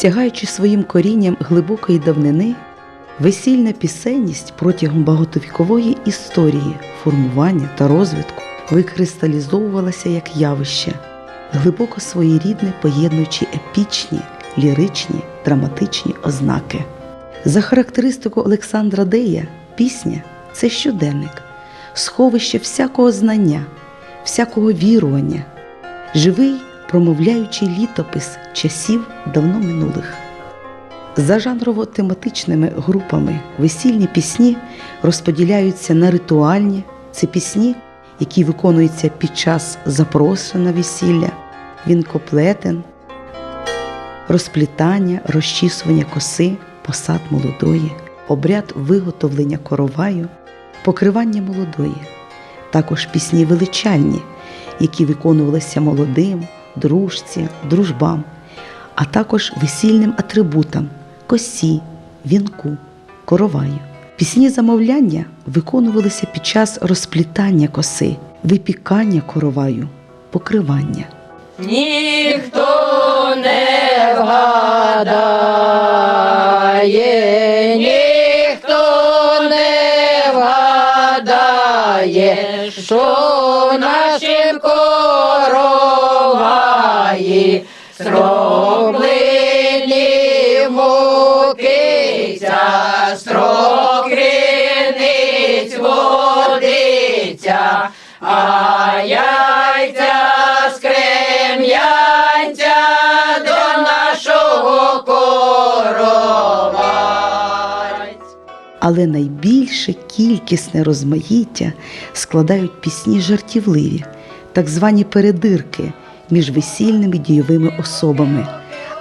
Сягаючи своїм корінням глибокої давнини, весільна пісенність протягом багатовікової історії формування та розвитку викристалізовувалася як явище, глибоко своєрідне поєднуючи епічні, ліричні, драматичні ознаки. За характеристику Олександра Дея, пісня це щоденник, сховище всякого знання, всякого вірування, живий промовляючий літопис часів давно минулих. За жанрово-тематичними групами весільні пісні розподіляються на ритуальні це пісні, які виконуються під час запрошення на весілля, вінкоплетен, розплітання, розчісування коси, посад молодої, обряд виготовлення короваю, покривання молодої, також пісні величальні, які виконувалися молодим, дружці, дружбам, а також весільним атрибутам косі, вінку, короваю. Пісні замовляння виконувалися під час розплітання коси, випікання короваю, покривання. Ніхто не вгадає, ніхто не вгадає, що мукиця, строк криниць водиця, а яйця з до нашого коровать. Але найбільше кількісне розмаїття складають пісні жартівливі, так звані передирки між весільними дійовими особами,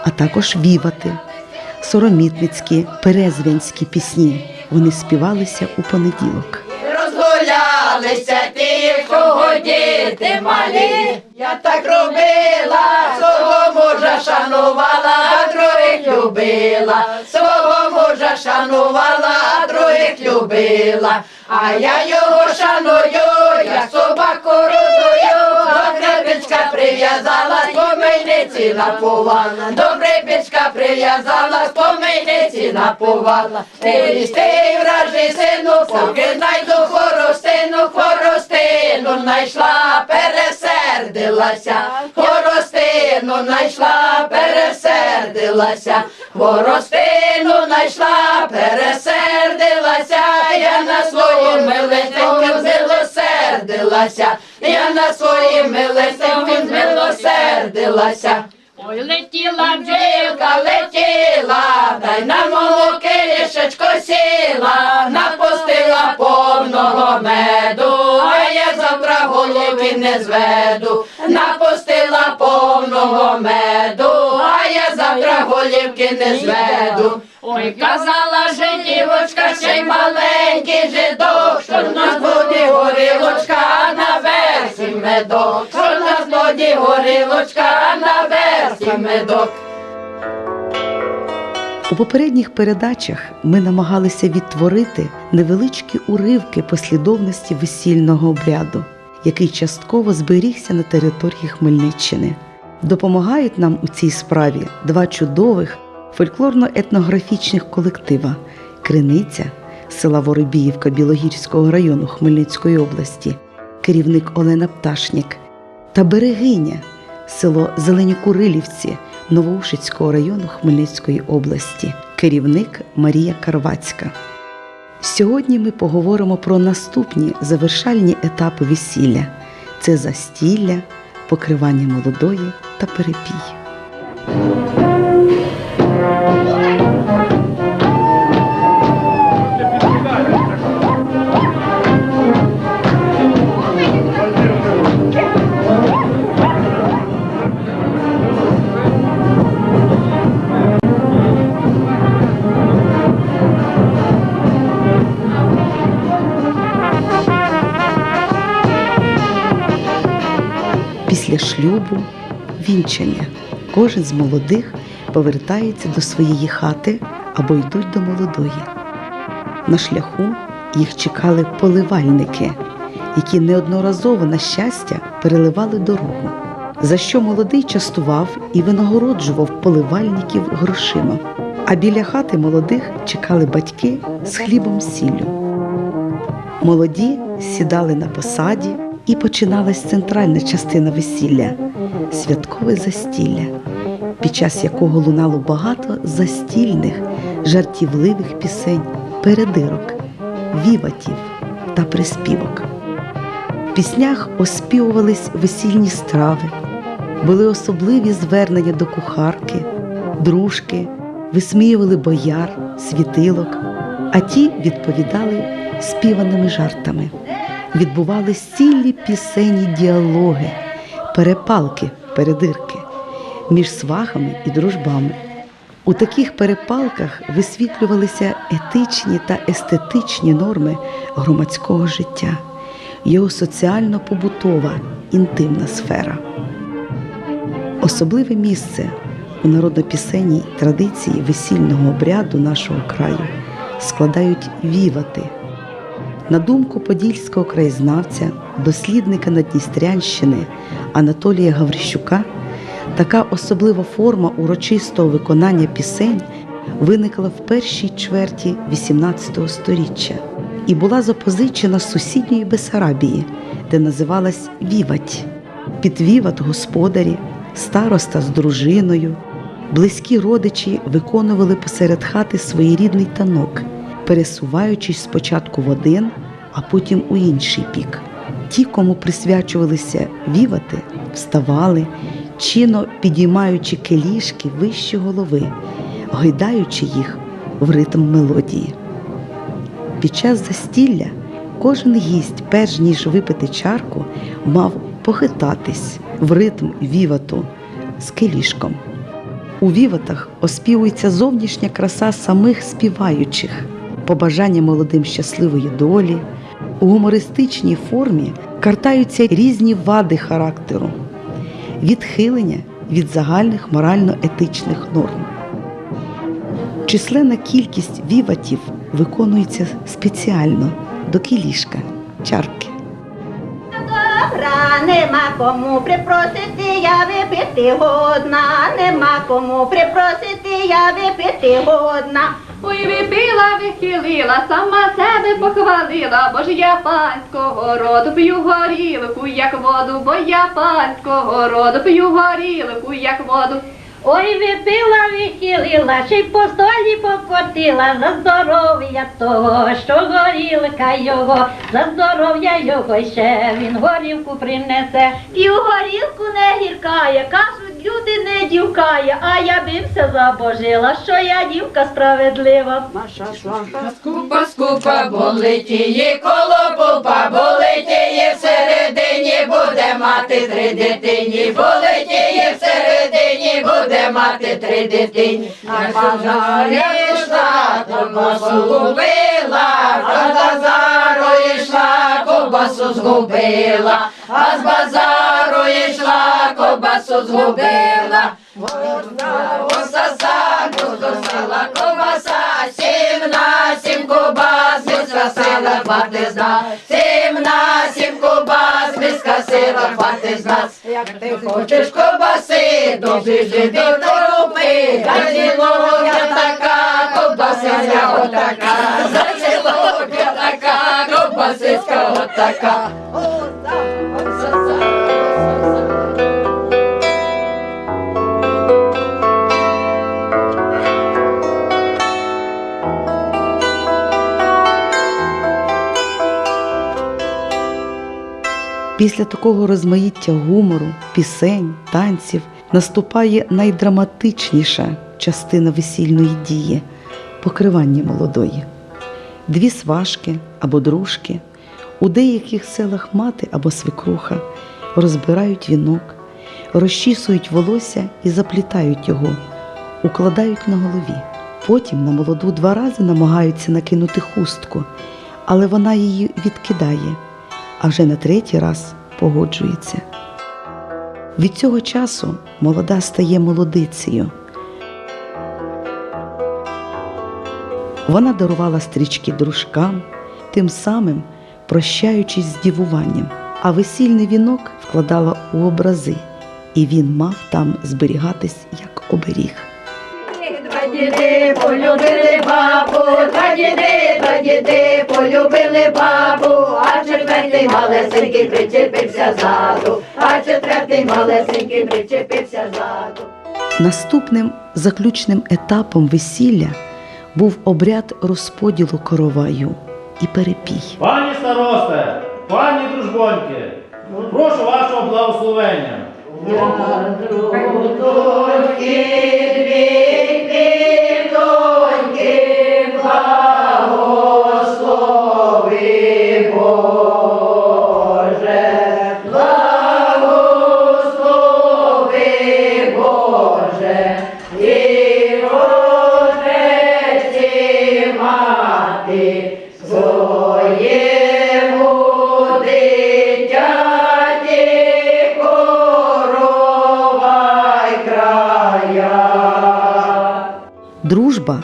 а також вівати, соромітницькі, перезвянські пісні. Вони співалися у понеділок. Розгулялися ті, кого діти малі. Я так робила, свого мужа шанувала, а других любила, свого мужа шанувала, а других любила. А я його шаную, як прив'язала, з помийниці напувала, до крепечка прив'язала, з помийниці напувала. Ти стій, вражий сину, поки знайду хоростину, хоростину знайшла, пересердилася, хоростину знайшла, пересердилася, хоростину знайшла, пересердилася, я на своїм милесеньким змилосердилася, я на своїм милесеньким змилосердилася. Ой, летіла бджілка, летіла, та й на молоки лішечко сіла, напустила повного меду, а я завтра голови не зведу, напустила повного меду, а я завтра голівки не зведу. Ой, казала же дівочка, ще й маленький медок, що в горілочка, на версі медок. У попередніх передачах ми намагалися відтворити невеличкі уривки послідовності весільного обряду, який частково зберігся на території Хмельниччини. Допомагають нам у цій справі два чудових фольклорно-етнографічних колектива Криниця села Воробіївка Білогірського району Хмельницької області, керівник Олена Пташнік та Берегиня село Зеленікурилівці Новоушицького району Хмельницької області, керівник Марія Карвацька. Сьогодні ми поговоримо про наступні завершальні етапи весілля: це застілля, покривання молодої та перепій. Після шлюбу вінчання. Кожен з молодих повертається до своєї хати або йдуть до молодої. На шляху їх чекали поливальники, які неодноразово на щастя переливали дорогу. за що молодий частував і винагороджував поливальників грошима. А біля хати молодих чекали батьки з хлібом сіллю. Молоді сідали на посаді і починалась центральна частина весілля святкове застілля, під час якого лунало багато застільних, жартівливих пісень, передирок, віватів та приспівок. В піснях оспівувались весільні страви, були особливі звернення до кухарки, дружки, висміювали бояр, світилок, а ті відповідали співаними жартами. Відбувались цілі пісенні діалоги, перепалки, передирки між свахами і дружбами. У таких перепалках висвітлювалися етичні та естетичні норми громадського життя, його соціально-побутова інтимна сфера. Особливе місце у народнопісенній традиції весільного обряду нашого краю складають вівати. На думку подільського краєзнавця, дослідника Надністрянщини Анатолія Гаврищука, така особлива форма урочистого виконання пісень виникла в першій чверті XVIII століття і була запозичена з сусідньої Бесарабії, де називалась Вівать. Під віват господарі, староста з дружиною, близькі родичі виконували посеред хати своєрідний танок, пересуваючись спочатку в один, а потім у інший бік. Ті, кому присвячувалися вівати, вставали, чинно підіймаючи келішки вище голови, гойдаючи їх в ритм мелодії. Під час застілля кожен гість, перш ніж випити чарку, мав похитатись в ритм вівату з келішком. У віватах оспівується зовнішня краса самих співаючих, побажання молодим щасливої долі. У гумористичній формі картаються різні вади характеру, відхилення від загальних морально-етичних норм. Численна кількість віватів виконується спеціально до кілішка, чарки. Добра, нема кому припросити, я випити годна, нема кому припросити, я випити годна. Ой, випила, вихилила, сама себе похвалила, бо ж я панського роду п'ю горілку, як воду, бо я панського роду п'ю горілку, як воду. Ой, випила, вихилила, ще й по столі покотила за здоров'я того, що горілка його, за здоров'я його ще він горілку принесе. П'ю горілку не гіркає, кажуть, люди не дівкає, а я бився забожила, що я дівка справедлива. Скупа, скупа, болить її коло пупа, болить її всередині, буде мати три дитині, болить її всередині, буде мати три дитині. На базарі йшла, ковбасу згубила, а з базару йшла, ковбасу згубила, а з базару йшла, ковбасу згубила. Осаса, кустосила ковбаса, сім на сім хвати з нас, сім на сім кубас, миска сила з нас. Як ти хочеш ковбаси, жити до рупи, за цілого така, ковбасиська отака, за цілого така, ковбасиська отака. Після такого розмаїття гумору, пісень, танців наступає найдраматичніша частина весільної дії покривання молодої. Дві сважки або дружки, у деяких селах мати або свекруха розбирають вінок, розчісують волосся і заплітають його, укладають на голові. Потім на молоду два рази намагаються накинути хустку, але вона її відкидає а вже на третій раз погоджується. Від цього часу молода стає молодицею. Вона дарувала стрічки дружкам, тим самим прощаючись з дівуванням, а весільний вінок вкладала у образи і він мав там зберігатись як оберіг. Діди полюбили бабу, два діди, два діди полюбили бабу, а четвертий малесенький причепився ззаду, а четвертий малесенький причепився ззаду. Наступним заключним етапом весілля був обряд розподілу короваю і перепій. Пані старосте, пані дружбоньки, прошу вашого благословення. Я другу доньки, дві. Дружба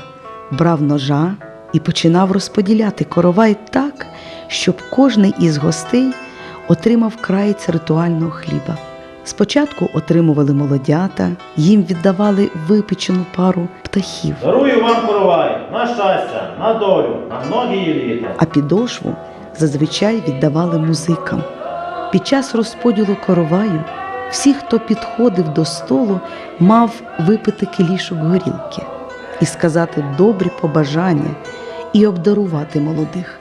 брав ножа і починав розподіляти коровай так, щоб кожний із гостей отримав краєць ритуального хліба. Спочатку отримували молодята, їм віддавали випечену пару птахів, Дарую вам коровай на щастя, на долю, на многії літа. а підошву зазвичай віддавали музикам. Під час розподілу короваю всі, хто підходив до столу, мав випити кілішок горілки і сказати добрі побажання і обдарувати молодих.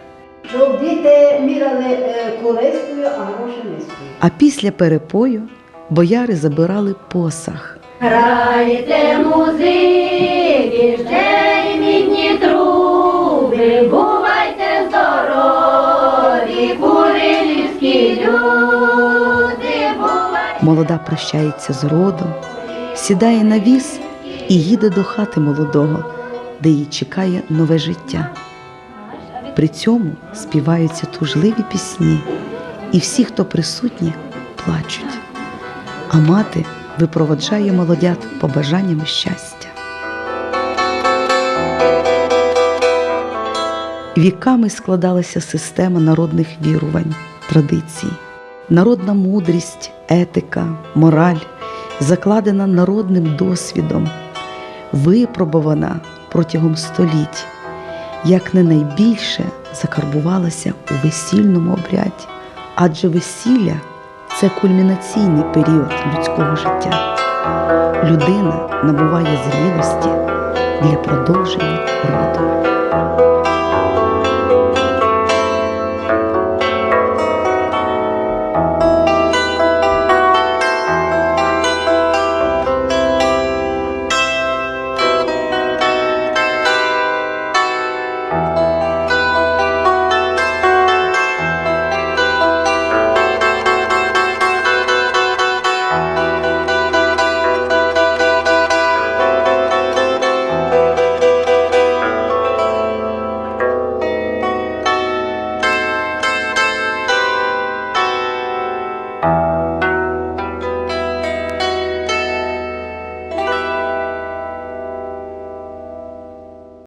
Щоб діти міряли е, колискою, а гроші низькою. А після перепою бояри забирали посах. Грайте музики, ще й мідні труби, бувайте здорові, курилівські люди, бувайте. Молода прощається з родом, сідає на віз і їде до хати молодого, де її чекає нове життя. При цьому співаються тужливі пісні, і всі, хто присутні, плачуть. А мати випроводжає молодят побажаннями щастя. Віками складалася система народних вірувань, традицій. Народна мудрість, етика, мораль закладена народним досвідом, випробована протягом століть, як не найбільше закарбувалася у весільному обряді. Адже весілля це кульмінаційний період людського життя. Людина набуває зрілості для продовження роду.